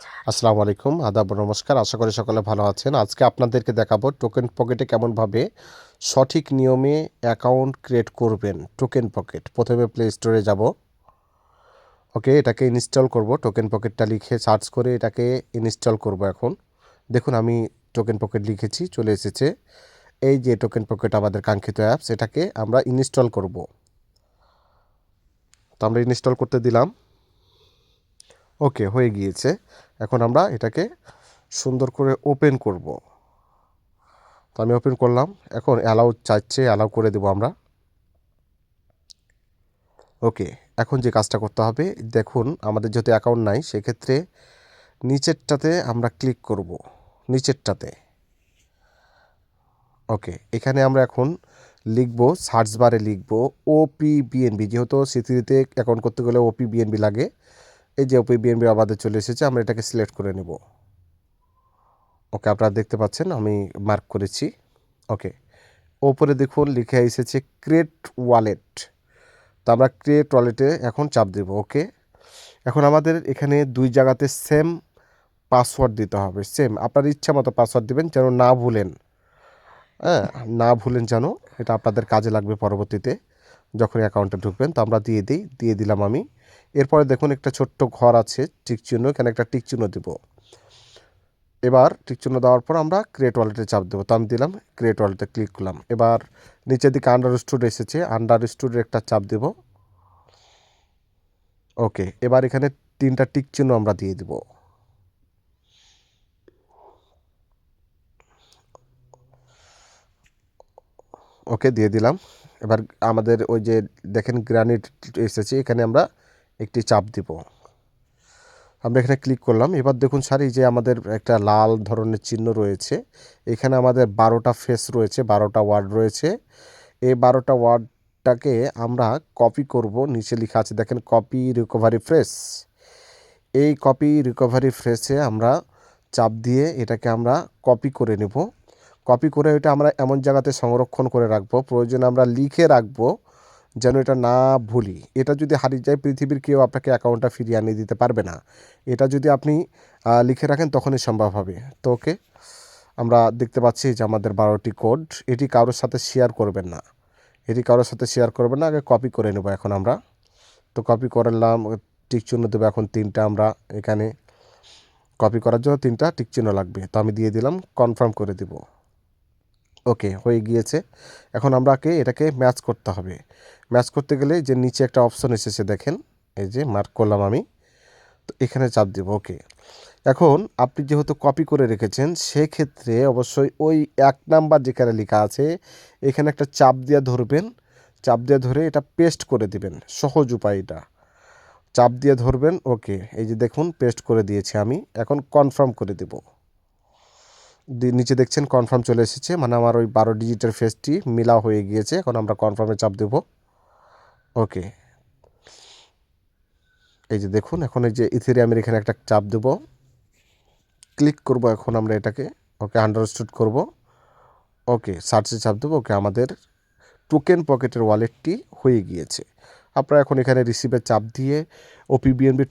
আসসালামু আলাইকুম, আদাব নমস্কার। আশা করি সকলে ভালো আছেন। আজকে আপনাদেরকে দেখাবো টোকেন পকেটে কেমনভাবে সঠিক নিয়মে অ্যাকাউন্ট ক্রিয়েট করবেন। Token pocket. প্রথমে প্লে স্টোরে যাব। ওকে, এটাকে ইনস্টল করব। টোকেন পকেটটা লিখে সার্চ করে এটাকে ইনস্টল করব এখন। দেখুন, আমি টোকেন পকেট লিখেছি, চলে এসেছে। এই যে টোকেন পকেট আমাদের কাঙ্ক্ষিত অ্যাপস, এটাকে আমরা ইনস্টল করব। তো আমরা ইনস্টল করতে দিলাম। ওকে, হয়ে গিয়েছে। এখন আমরা এটাকে সুন্দর করে ওপেন করব। তো আমি ওপেন করলাম। এখন অ্যালাউ চাইছে অ্যালাউ করে দেবো আমরা। ওকে এখন যে কাজটা করতে হবে, দেখুন আমাদের যেহেতু অ্যাকাউন্ট নাই, সেক্ষেত্রে নিচেরটাতে আমরা ক্লিক করব। নিচেরটাতে। ওকে এখানে আমরা এখন লিখব সার্চ বারে লিখব ওপি বিএনবি যেহেতু সিটিতে অ্যাকাউন্ট করতে গেলে ওপি বিএনবি লাগে। এই যে ওপি বিএনবি আমাদের চলে এসেছে, আমরা এটাকে সিলেক্ট করে নেব। ওকে, আপনারা দেখতে পাচ্ছেন, আমি মার্ক করেছি। ওকে, ওপরে দেখুন, লিখে এসেছে ক্রিয়েট ওয়ালেট তো আমরা ক্রিয়েট ওয়ালেটে এখন চাপ দেব, ওকে? এখন আমাদের এখানে দুই জায়গাতে সেম পাসওয়ার্ড দিতে হবে সেম আপনার ইচ্ছা মতো পাসওয়ার্ড দেবেন, যেন না ভুলেন। হ্যাঁ না ভুলেন যেন, এটা আপনাদের কাজে লাগবে পরবর্তীতে। যখন অ্যাকাউন্টে ঢুকবেন, তো আমরা দিয়ে দিই, দিয়ে দিলাম আমি। এরপরে দেখুন একটা ছোট্ট ঘর আছে, টিক চিহ্ন, এখানে একটা টিক চিহ্ন দেব। এবার টিক চিহ্ন দেওয়ার পর আমরা ক্রিয়েট ওয়ালেটে চাপ দেবো। তো আমি দিলাম ক্রিয়েট ওয়ালেটে ক্লিক করলাম। এবার নিচের দিকে আন্ডার স্টুড এসেছে আন্ডার স্টুডের একটা চাপ দেব। ওকে এবার এখানে তিনটা টিক চিহ্ন আমরা দিয়ে দিব। ওকে দিয়ে দিলাম। এবার আমাদের ওই যে দেখেন গ্রানিট এসেছে, এখানে আমরা একটি চাপ দিব। আমরা এখানে ক্লিক করলাম। এবার দেখুন স্যার এই যে আমাদের একটা লাল ধরনের চিহ্ন রয়েছে, এখানে আমাদের বারোটা ফেস রয়েছে, বারোটা ওয়ার্ড রয়েছে। এই বারোটা ওয়ার্ডটাকে আমরা কপি করব, নিচে লেখা আছে, দেখেন কপি রিকভারি ফ্রেশ এই কপি রিকভারি ফ্রেশে আমরা চাপ দিয়ে এটাকে আমরা কপি করে নেব। কপি করে ওইটা আমরা এমন জায়গাতে সংরক্ষণ করে রাখব, প্রয়োজনে আমরা লিখে রাখব যেন এটা না ভুলি। এটা যদি হারিয়ে যায়, পৃথিবীর কেউ আপনাকে অ্যাকাউন্টটা ফিরিয়ে আনিয়ে দিতে পারবে না। এটা যদি আপনি লিখে রাখেন তখনই সম্ভব হবে। তো ওকে, আমরা দেখতে পাচ্ছি যে আমাদের বারোটি কোড এটি কারোর সাথে শেয়ার করবেন না। এটি কারোর সাথে শেয়ার করবেন না, আগে কপি করে নেব এখন আমরা। তো কপি করলাম টিক চিহ্ন দেবো এখন তিনটা আমরা এখানে। কপি করার জন্য তিনটা টিক চিহ্ন লাগবে। তো আমি দিয়ে দিলাম কনফার্ম করে দিব। ওকে, হয়ে গিয়েছে। এখন আমরাকে এটাকে ম্যাচ করতে হবে। ম্যাচ করতে গেলে যে নিচে একটা অপশন এসেছে, দেখেন, এই যে মার্ক করলাম আমি, তো এখানে চাপ দেব, ওকে। এখন আপনি যেহেতু কপি করে রেখেছেন, সেক্ষেত্রে অবশ্যই ওই এক নাম্বার যেখানে লেখা আছে, এখানে একটা চাপ দিয়ে ধরবেন। চাপ দিয়ে ধরে এটা পেস্ট করে দিবেন, সহজ উপায় এটা চাপ দিয়ে ধরবেন, ওকে, এই যে দেখুন, পেস্ট করে দিয়েছি আমি। এখন কনফার্ম করে দেবো। নিচে দেখছেন কনফার্ম চলে এসেছে। মানে আমার ওই বারো ডিজিটের ফেসটি মিলা হয়ে গিয়েছে। এখন আমরা কনফার্মে চাপ দেব। ওকে এই যে দেখুন, এখন এই যে ইথেরিয়ামের এখানে একটা চাপ দেব। ক্লিক করব এখন আমরা এটাকে। ওকে আন্ডারস্টুড করব। ওকে সার্চে চাপ দেবো। ওকে আমাদের টোকেন পকেটের ওয়ালেটটি হয়ে গিয়েছে। আপনারা এখন এখানে রিসিভের চাপ দিয়ে ওপিবিএনবি